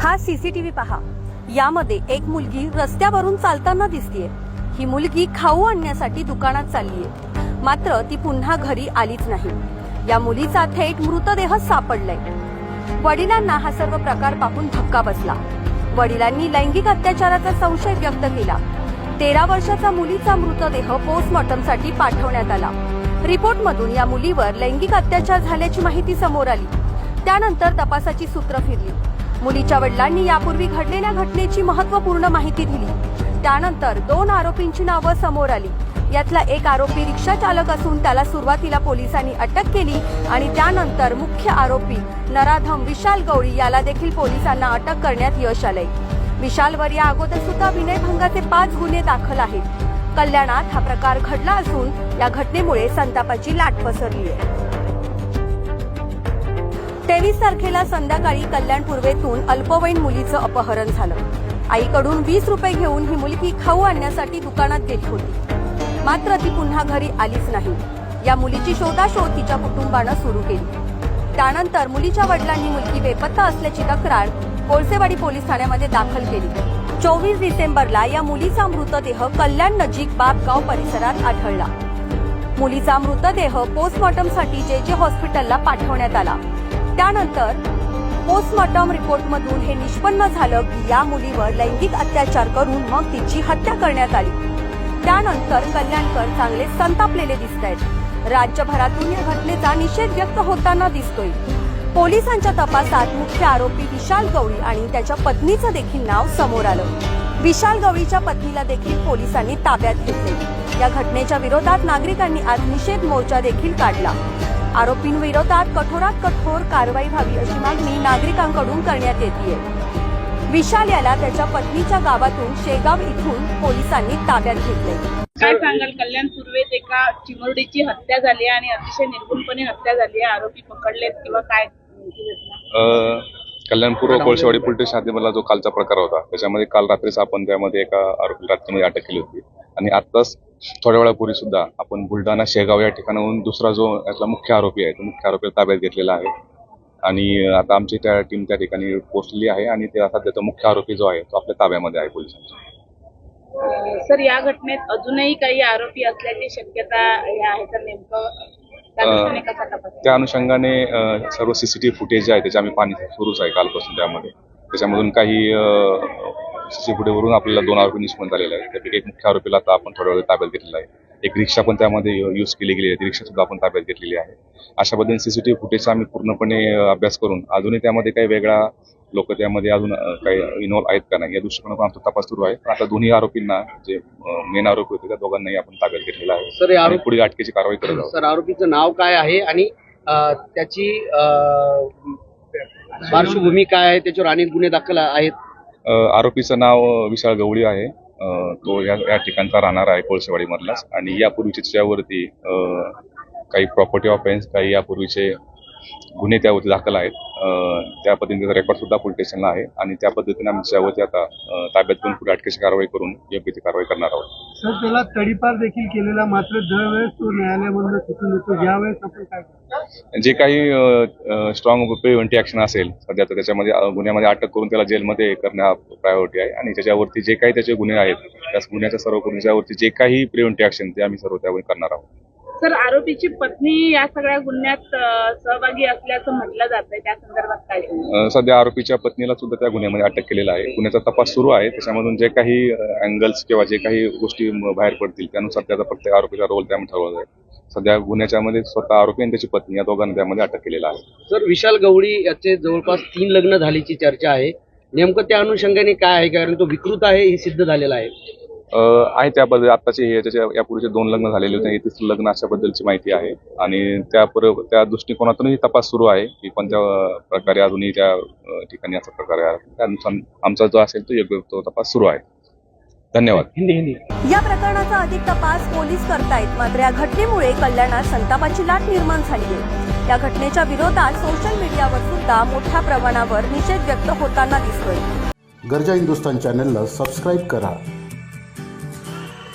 हा सीसीटीव्ही पहा. यामध्ये एक मुलगी रस्त्यावरून चालताना दिसतीये. ही मुलगी खाऊ आणण्यासाठी दुकानात चाललीये. मात्र ती पुन्हा घरी आलीच नाही. या मुलीचा थेट मृतदेह सापडलाय. वडिलांना हा सर्व प्रकार पाहून धक्का बसला. वडिलांनी लैंगिक अत्याचाराचा संशय व्यक्त केला. तेरा वर्षाचा मुलीचा मृतदेह पोस्टमॉर्टमसाठी पाठवण्यात आला. रिपोर्टमधून या मुलीवर लैंगिक अत्याचार झाल्याची माहिती समोर आली. त्यानंतर तपासाची सूत्र फिरली. मुलीच्या वडिलांनी यापूर्वी घडलेल्या घटनेची महत्त्वपूर्ण माहिती दिली. त्यानंतर दोन आरोपींची नावं समोर आली. यातला एक आरोपी रिक्षा चालक असून त्याला सुरुवातीला पोलिसांनी अटक केली आणि त्यानंतर मुख्य आरोपी नराधम विशाल गवळी याला देखील पोलिसांना अटक करण्यात यश आलंय. विशालवर या अगोदर सुद्धा विनयभंगाचे पाच गुन्हे दाखल आहेत. कल्याणात हा प्रकार घडला असून या घटनेमुळे संतापाची लाट पसरली आहे. तेवीस तारखेला संध्याकाळी कल्याण पूर्वेतून अल्पवयीन मुलीचं अपहरण झालं. आईकडून वीस रुपये घेऊन ही मुलगी खाऊ आणण्यासाठी दुकानात गेली होती. मात्र ती पुन्हा घरी आलीच नाही. या मुलीची शोधाशोध तिच्या कुटुंबानं सुरू केली. त्यानंतर मुलीच्या वडिलांनी मुलगी बेपत्ता असल्याची तक्रार कोळसेवाडी पोलीस ठाण्यामध्ये दाखल केली. चोवीस डिसेंबरला या मुलीचा मृतदेह कल्याण नजीक बापगाव परिसरात आढळला. मुलीचा मृतदेह पोस्टमॉर्टमसाठी जे जे हॉस्पिटलला पाठवण्यात आला. त्यानंतर पोस्टमॉर्टम रिपोर्टमधून हे निष्पन्न झालं की या मुलीवर लैंगिक अत्याचार करून मग तिची हत्या करण्यात आली. त्यानंतर कल्याणकर चांगले संतापलेले दिसत आहेत राज्यभरातून या घटनेचा निषेध व्यक्त होताना दिसतोय. पोलिसांच्या तपासात मुख्य आरोपी विशाल गवळी आणि त्याच्या पत्नीचं देखील नाव समोर आलं. विशाल गवळीच्या पत्नीला देखील पोलिसांनी ताब्यात घेतले या घटनेच्या विरोधात नागरिकांनी आज निषेध मोर्चा देखील काढला. आरोपींविरोधात कठोरात कठोर कारवाई व्हावी अशी मागणी नागरिकांकडून करण्यात येते विशाल याला त्याच्या पत्नीच्या गावातून शेगाव इथून पोलिसांनी ताब्यात घेतले काय सांगाल? कल्याण पूर्वेत एका चिमुरडीची हत्या झाली आणि अतिशय निर्गुणपणे हत्या झाली आहे. आरोपी पकडलेत किंवा काय? कल्याणपूर्व कोळशेवाडी पोलीस स्टेशन जो कालचा प्रकार होता त्याच्यामध्ये काल रात्रीच आपण त्यामध्ये एका आरोपीला रात्रीमध्ये अटक केली होती. आणि आत्ताच थोड्या वेळापूर्वी सुद्धा आपण बुलढाणा शेगाव या ठिकाणाहून दुसरा जो यातला मुख्य आरोपी आहे तो मुख्य आरोपीला ताब्यात घेतलेला आहे. आणि आता आमची त्या टीम त्या ठिकाणी पोहोचलेली आहे आणि त्या सध्याचा मुख्य आरोपी जो आहे तो आपल्या ताब्यामध्ये आहे पोलिसांच्या अं, सर या घटनेत अजूनही काही आरोपी असल्याची शक्यता हे आहे तर नेमकं? त्या अनुषंगाने सर्व सीसीटीव्ही फुटेज जे आहे त्याचे आम्ही पाहणी सुरूच आहे कालपासून त्यामध्ये. त्याच्यामधून काही सीसीटीव्ही फुटेजवरून आपल्याला दोन आरोपी निष्पन्न झालेले आहेत. त्यापैकी एक मुख्य आरोपीला आता आपण थोड्या वेळ ताब्यात घेतलेला आहे. एक रिक्षा पण त्यामध्ये यूज केली गेली आहे. ती रिक्षा सुद्धा आपण ताब्यात घेतलेली आहे. अशा पद्धतीने सीसीटीव्ही फुटेजचा आम्ही पूर्णपणे अभ्यास करून अजूनही त्यामध्ये काही वेगळा लोक त्यामध्ये अजून काही इन्व्हॉल्व आहेत का नाही या दृष्टिकोनातून आमचा तपास सुरू आहे. पण आता दोन्ही आरोपींना जे मेन आरोपी होते त्या दोघांनाही आपण ताब्यात घेतलेला आहे. सर, आणि आरोप- पुढील अटकेची कारवाई करत आहोत. सर आरोपीचं नाव काय आहे आणि त्याची पार्श्वभूमी काय आहे? त्याच्यावर अनेक गुन्हे दाखल आहेत. आरोपीचं नाव विशाल गवळी आहे. तो या या ठिकाणचा राहणार आहे कोळसेवाडीमधलाच आणि यापूर्वीचे त्याच्यावरती काही प्रॉपर्टी ऑफेन्स काही यापूर्वीचे गुन्हे त्यावरती दाखल आहेत. त्या पद्धतीचा रेकॉर्ड सुद्धा पोलीस स्टेशनला आहे. आणि त्या पद्धतीने आम्ही त्यावरती आता ताब्यात घेऊन पुढे अटकेची कारवाई करून योग्य ती कारवाई करणार आहोत. सर त्याला तडीपार देखील केलेला मात्र दरवेळेस तो न्यायालयामधून सुटून येतो यावेळेस आपण काय जे काही स्ट्रॉंग प्रिव्हेंटिव्ह ॲक्शन असेल सध्या तर त्याच्यामध्ये गुन्ह्यामध्ये अटक करून त्याला जेलमध्ये करणं हा प्रायोरिटी आहे. आणि त्याच्यावरती जे काही त्याचे गुन्हे आहेत त्या गुन्ह्याच्या सर्व गुन्ह्यावरती जे काही प्रिव्हेंटिव्ह ऍक्शन ते आम्ही सर्व त्यावर करणार आहोत. सर आरोपीची पत्नी या सगळ्या गुन्ह्यात सहभागी असल्याचं म्हटलं जातंय. त्या संदर्भात काय सध्या आरोपीच्या पत्नीला सुद्धा त्या गुन्ह्यामध्ये अटक केलेला आहे. गुन्ह्याचा तपास सुरू आहे. त्याच्यामधून जे काही अँगल्स किंवा जे काही गोष्टी म- बाहेर पडतील त्यानुसार त्याचा प्रत्येक आरोपीचा रोल त्यामध्ये ठरवला जाईल. सध्या गुन्ह्याच्या मध्ये स्वतः आरोपी आणि त्याची पत्नी या दोघांना त्यामध्ये अटक केलेला आहे. सर विशाल गवळी याचे जवळपास तीन लग्न झाल्याची चर्चा आहे. नेमकं त्या अनुषंगाने काय आहे? कारण तो विकृत आहे हे सिद्ध झालेलं आहे. आहे त्याबद्दल आताचे हे त्याच्या यापूर्वीचे दोन लग्न झालेले होते तिसरं लग्न अशाबद्दलची माहिती आहे. आणि त्या पर- त्या दृष्टिकोनातूनही तपास सुरू आहे की कोणत्या प्रकारे अजूनही त्या ठिकाणी असा प्रकारे आहे. त्यानुसार आमचा जो असेल तो योग्य तो तपास सुरू आहे. धन्यवाद. हिंदी हिंदी. या प्रकरणाचा अधिक तपास पोलीस करतायत मात्र या घटनेमुळे कल्याणात संतापाची लाट निर्माण झाली आहे या घटनेच्या विरोधात सोशल मीडियावर सुद्धा मोठ्या प्रमाणावर निषेध व्यक्त होताना दिसतोय. गरजा हिंदुस्तान चॅनलला सबस्क्राईब करा.